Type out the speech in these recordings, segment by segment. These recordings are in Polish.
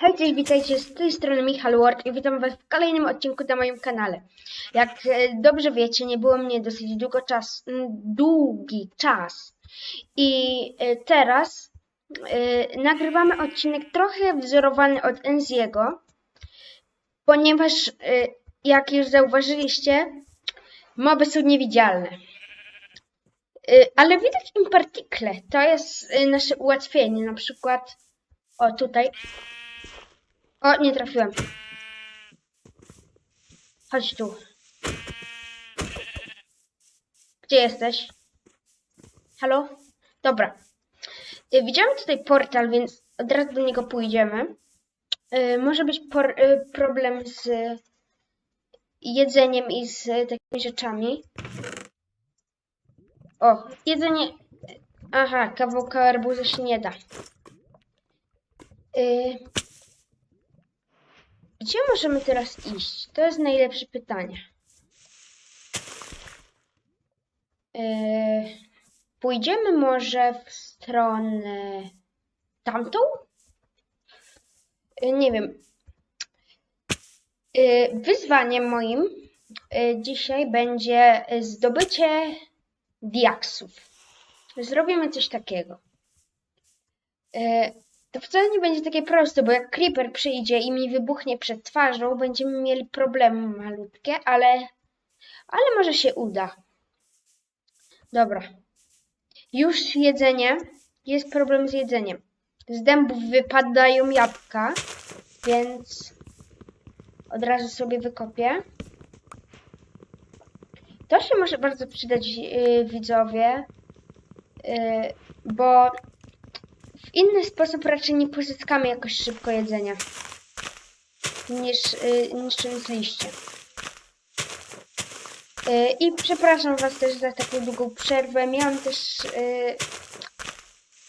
Hej, cześć, witajcie, z tej strony Michał Ward i witam was w kolejnym odcinku na moim kanale. Jak e, dobrze wiecie, nie było mnie dosyć długo czas, długi czas i e, teraz e, nagrywamy odcinek trochę wzorowany od Enziego, ponieważ e, jak już zauważyliście, moby są niewidzialne. Ale widać im partikle, to jest nasze ułatwienie, na przykład o tutaj o, nie trafiłem. Chodź tu. Gdzie jesteś? Halo? Dobra. Y, Widziałem tutaj portal, więc od razu do niego pójdziemy. Y, Może być y, problem z jedzeniem i z takimi rzeczami. O, jedzenie. Aha, kawałka arbuza się nie da. Y, gdzie możemy teraz iść? To jest najlepsze pytanie. Yy, pójdziemy może w stronę tamtą? Yy, nie wiem. Yy, wyzwaniem moim yy, dzisiaj będzie zdobycie diaksów. Zrobimy coś takiego. Yy, to wcale nie będzie takie proste, bo jak creeper przyjdzie i mi wybuchnie przed twarzą, będziemy mieli problemy malutkie, ale, ale może się uda. Dobra. Już jedzenie. Jest problem z jedzeniem. Z dębów wypadają jabłka, więc od razu sobie wykopię. To się może bardzo przydać yy, widzowie, yy, bo w inny sposób raczej nie pozyskamy jakoś szybko jedzenia niż y, niszcząc liście. Y, I przepraszam Was też za taką długą przerwę. Miałam też y,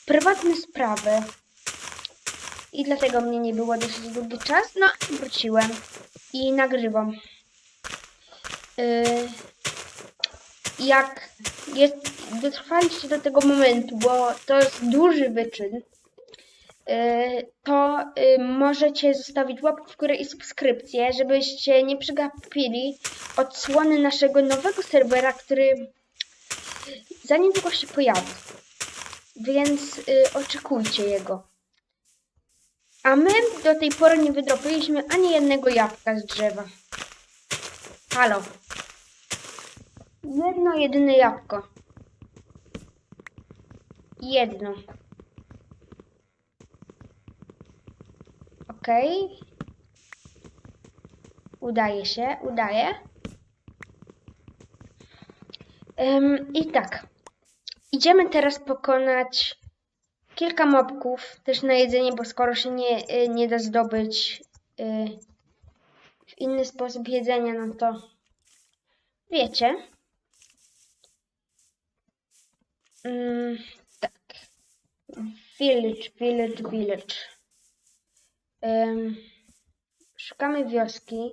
prywatne sprawy i dlatego mnie nie było dosyć długi czas. No, wróciłem i nagrywam. Y, jak jest, dotrwaliście do tego momentu, bo to jest duży wyczyn, y, to y, możecie zostawić łapkę w górę i subskrypcję, żebyście nie przegapili odsłony naszego nowego serwera, który za niedługo się pojawi. Więc y, oczekujcie jego. A my do tej pory nie wydropiliśmy ani jednego jabłka z drzewa. Halo. Jedno jedyne jabłko. Jedno. Okej. Udaje się, udaje. Ym, I tak. Idziemy teraz pokonać kilka mobków, też na jedzenie, bo skoro się nie, y, nie da zdobyć y, w inny sposób jedzenia, no to wiecie. Mm, tak. Village, village, village. Ym, szukamy wioski.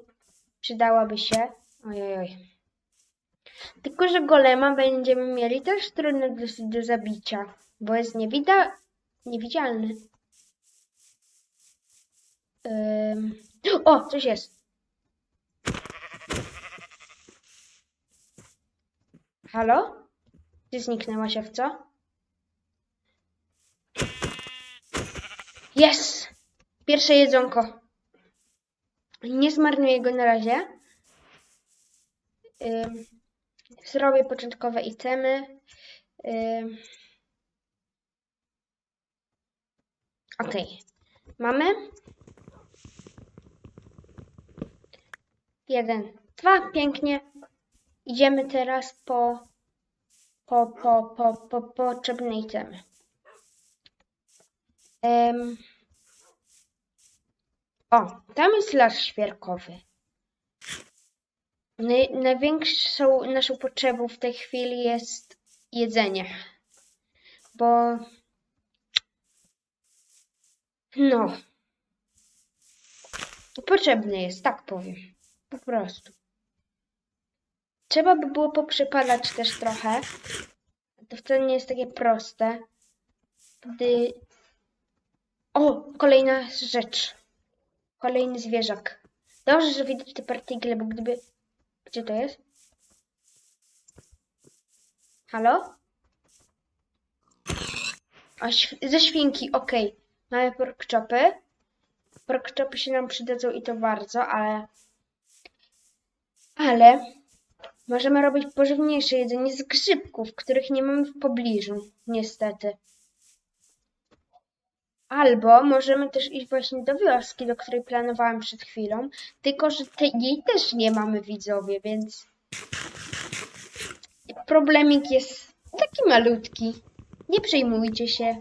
Przydałaby się. Ojoj. Tylko, że golema będziemy mieli też trudny dosyć do zabicia, bo jest niewida niewidzialny. Ym, o, coś jest. Halo? Gdzie zniknęłaś, owco? Jest! Pierwsze jedzonko. Nie zmarnuję go na razie. Ym, zrobię początkowe itemy. Ym, Okej. Mamy. Jeden, dwa, pięknie. Idziemy teraz po po, po, po, po potrzebne itemy. Em, o, tam jest las świerkowy. Naj, największą naszą potrzebą w tej chwili jest jedzenie. Bo no potrzebny jest, tak powiem. Po prostu. Trzeba by było poprzepadać też trochę. To wcale nie jest takie proste. Gdy... O, kolejna rzecz. Kolejny zwierzak. Dobrze, że widać te partikle, bo gdyby... Gdzie to jest? Halo? A, ze świnki, okej. Mamy porkchopy. Porkchopy się nam przydadzą i to bardzo, ale... Ale... Możemy robić pożywniejsze jedzenie z grzybków, których nie mamy w pobliżu, niestety. Albo możemy też iść właśnie do wioski, do której planowałem przed chwilą, tylko że tej, jej też nie mamy widzowie, więc problemik jest taki malutki. Nie przejmujcie się.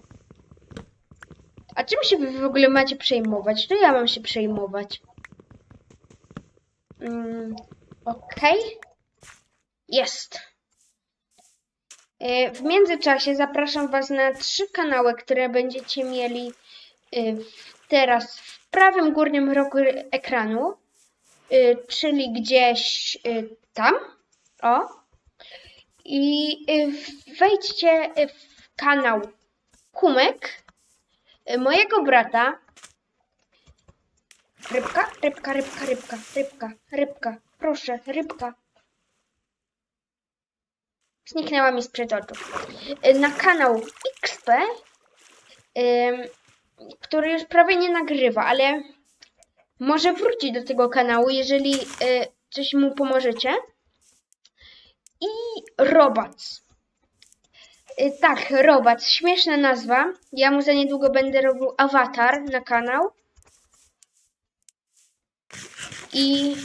A czym się wy w ogóle macie przejmować? To ja mam się przejmować. Mm, Okej. Jest. E, W międzyczasie zapraszam Was na trzy kanały, które będziecie mieli e, teraz w prawym górnym rogu ekranu, e, czyli gdzieś tam. O. I wejdźcie w kanał Kumek mojego brata. Rybka, rybka, rybka, rybka, rybka, rybka. Proszę, rybka. Zniknęła mi sprzed oczu. Y, Na kanał XP, który już prawie nie nagrywa, ale może wrócić do tego kanału, jeżeli y, coś mu pomożecie. I Robac. Y, Tak, Robac, śmieszna nazwa. Ja mu za niedługo będę robił awatar na kanał. I,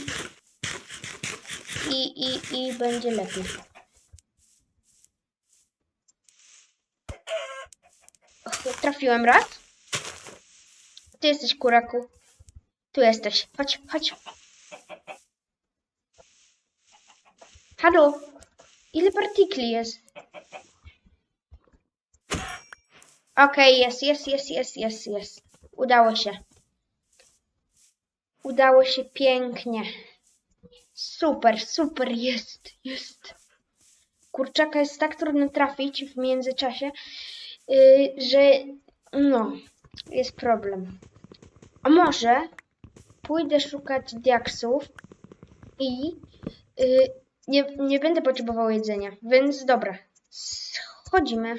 i, i, i będzie lepiej. Trafiłem raz. Ty jesteś kuraku. Tu jesteś. Chodź, chodź. Halo. Ile partikli jest? Okej, jest, jest, jest, jest, jest, jest. Udało się. Udało się pięknie. Super, super, jest, jest. Kurczaka jest tak trudno trafić w międzyczasie, yy, że no, jest problem. A może pójdę szukać diaksów i yy, nie, nie będę potrzebował jedzenia, więc dobra, schodzimy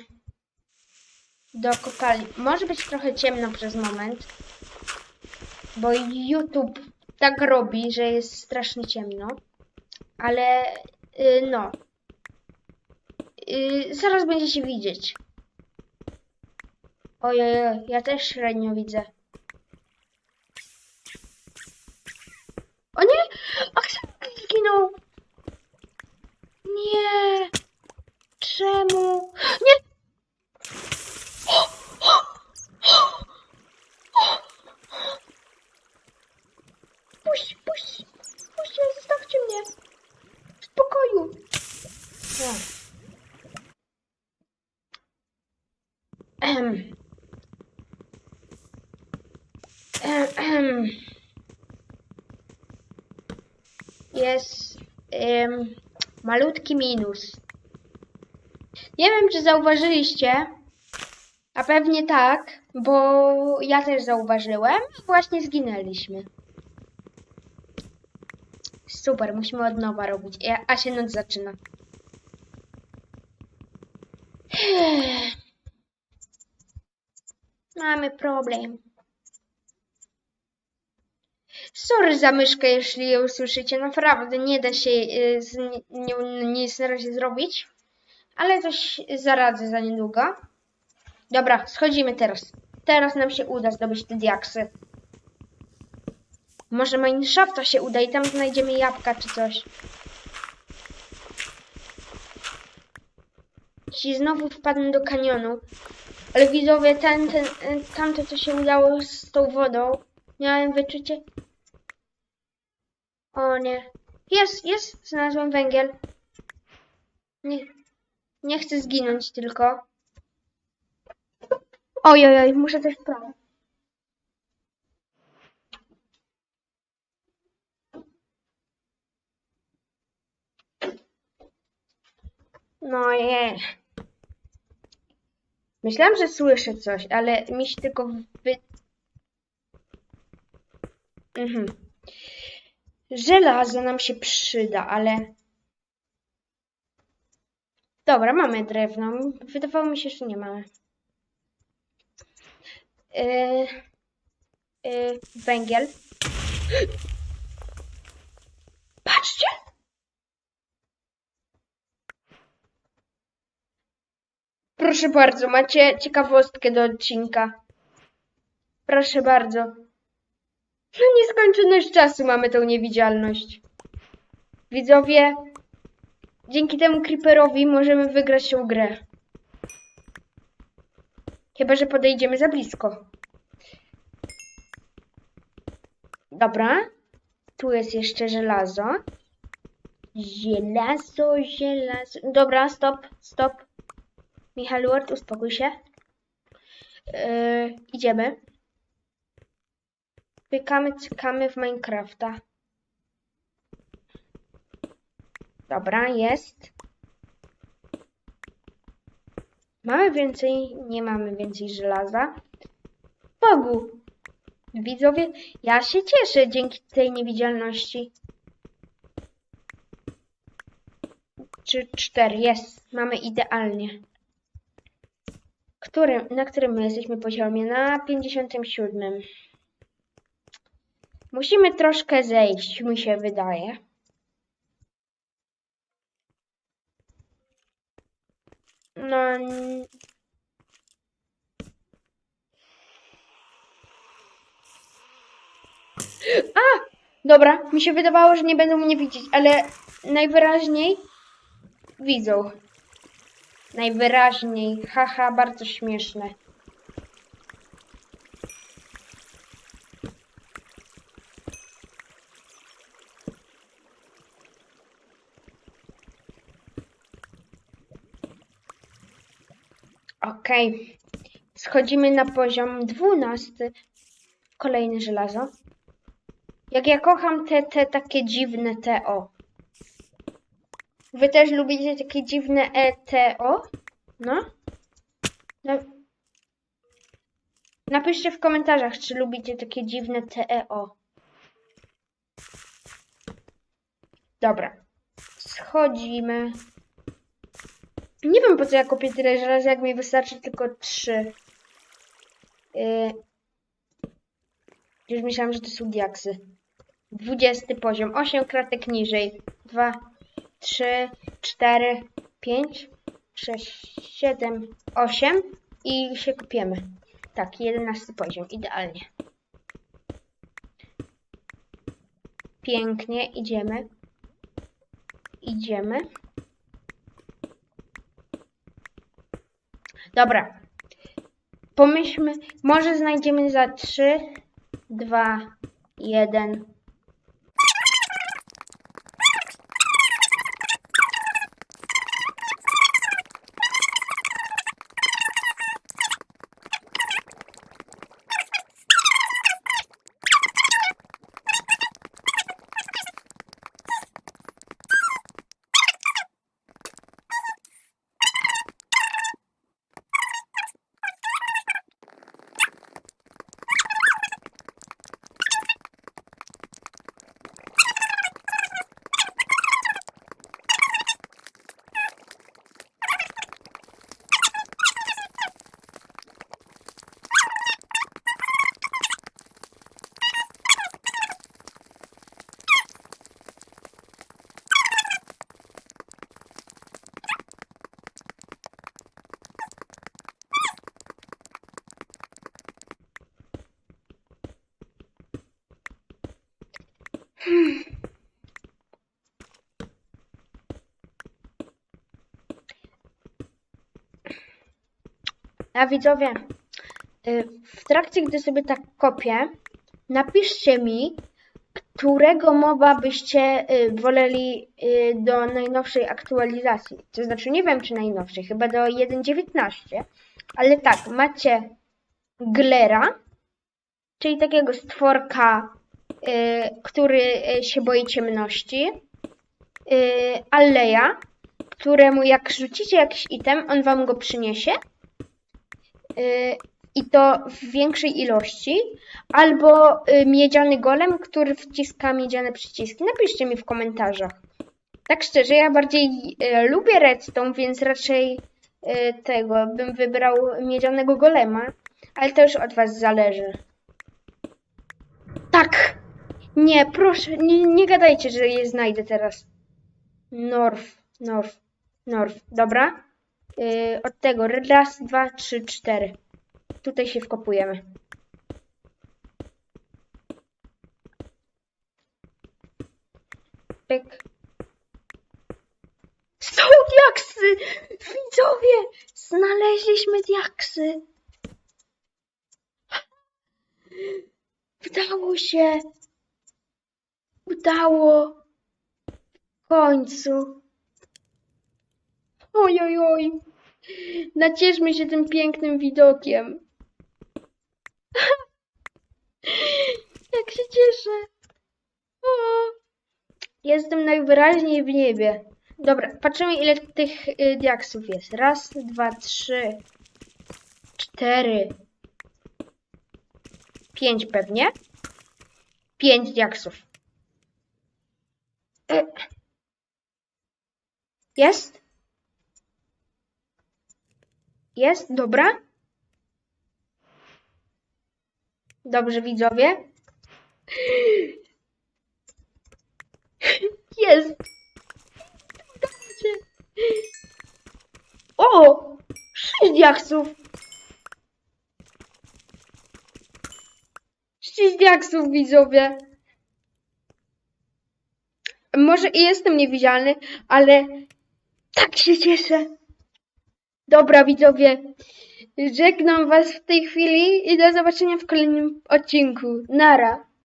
do kopalni. Może być trochę ciemno przez moment, bo YouTube tak robi, że jest strasznie ciemno, ale yy, no, yy, zaraz będziecie widzieć. Ojej, ja też średnio widzę. O nie! Aksanak zginął! Nie! Czemu? Nie! Puść, puść! Puść zostawcie mnie! W spokoju! Ehem. Jest malutki minus. Nie wiem, czy zauważyliście, a pewnie tak, bo ja też zauważyłem właśnie zginęliśmy. Super, musimy od nowa robić, a- a się noc zaczyna. Mamy problem. Sorry za myszkę, jeśli ją słyszycie. Naprawdę nie da się y, z ni- nią nic na razie zrobić. Ale coś zaradzę za niedługo. Dobra, schodzimy teraz. Teraz nam się uda zdobyć te diaksy. Może Mineshafta się uda i tam znajdziemy jabłka czy coś. Jeśli znowu wpadnę do kanionu. Ale widzowie, ten, ten, y, tamto co się udało z tą wodą, miałem wyczucie. O nie. Jest, jest, znalazłem węgiel. Nie, nie chcę zginąć tylko. Ojej, oj, muszę też sprawdzić. No je. Myślałam, że słyszę coś, ale mi się tylko wy... Mhm. Żelazo nam się przyda, ale... Dobra, mamy drewno. Wydawało mi się, że nie mamy. Yy, yy, węgiel. Patrzcie! Proszę bardzo, macie ciekawostkę do odcinka. Proszę bardzo. Na nieskończoność czasu mamy tą niewidzialność. Widzowie, dzięki temu creeperowi możemy wygrać tą grę. Chyba, że podejdziemy za blisko. Dobra. Tu jest jeszcze żelazo. Żelazo, żelazo. Dobra, stop, stop. Michał Ward, uspokój się. Yy, idziemy. Pykamy, cykamy w Minecrafta. Dobra, jest. Mamy więcej, nie mamy więcej żelaza. Bogu! Widzowie, ja się cieszę dzięki tej niewidzialności. Czy cztery, jest. Mamy idealnie. Którym, na którym my jesteśmy poziomie? Na 57. Musimy troszkę zejść, mi się wydaje. No. A! Dobra, mi się wydawało, że nie będą mnie widzieć, ale najwyraźniej widzą. Najwyraźniej. Haha, bardzo śmieszne. Okej. Schodzimy na poziom 12. Kolejne żelazo. Jak ja kocham te, te takie dziwne TO. Wy też lubicie takie dziwne ETO? No? no. Napiszcie w komentarzach, czy lubicie takie dziwne TEO. Dobra. Schodzimy. Nie wiem po co ja kopię tyle żelaza, jak mi wystarczy tylko trzy. Yy. Już myślałam, że to są diaksy. 20 poziom, 8 kratek niżej. 2, 3, 4, 5, 6, 7, 8 i się kupiemy. Tak, 11 poziom, idealnie. Pięknie, idziemy. Idziemy. Dobra. Pomyślmy, może znajdziemy za 3, 2, 1. A widzowie, y, w trakcie, gdy sobie tak kopię, napiszcie mi, którego moba byście y, woleli y, do najnowszej aktualizacji. To znaczy, nie wiem czy najnowszej, chyba do 1.19, ale tak, macie Glera, czyli takiego stworka, który się boi ciemności, Alleja, któremu jak rzucicie jakiś item, on wam go przyniesie. Y, i to w większej ilości, albo y, miedziany golem, który wciska miedziane przyciski. Napiszcie mi w komentarzach. Tak szczerze, ja bardziej y, lubię redstone, więc raczej tego bym wybrał miedzianego golema, ale to już od was zależy. Tak! Nie, proszę, nie, nie gadajcie, że je znajdę teraz. Norf, Norf, Norf. Dobra. Yy, od tego raz, dwa, trzy, cztery. Tutaj się wkopujemy. Pyk. Są diaksy! Widzowie! Znaleźliśmy diaksy! Udało się! Udało! W końcu! Oj, oj, oj! Nacieszmy się tym pięknym widokiem. Jak się cieszę! O! Jestem najwyraźniej w niebie. Dobra, patrzymy ile tych y, diaksów jest. Raz, dwa, trzy, cztery, pięć pewnie. Pięć diaksów. E. Jest? Jest? Dobra. Dobrze, widzowie. Jest! O! Sześć diaksów! Sześć diaksów, widzowie! Może i jestem niewidzialny, ale tak się cieszę. Dobra, widzowie. Żegnam was w tej chwili i do zobaczenia w kolejnym odcinku. Nara.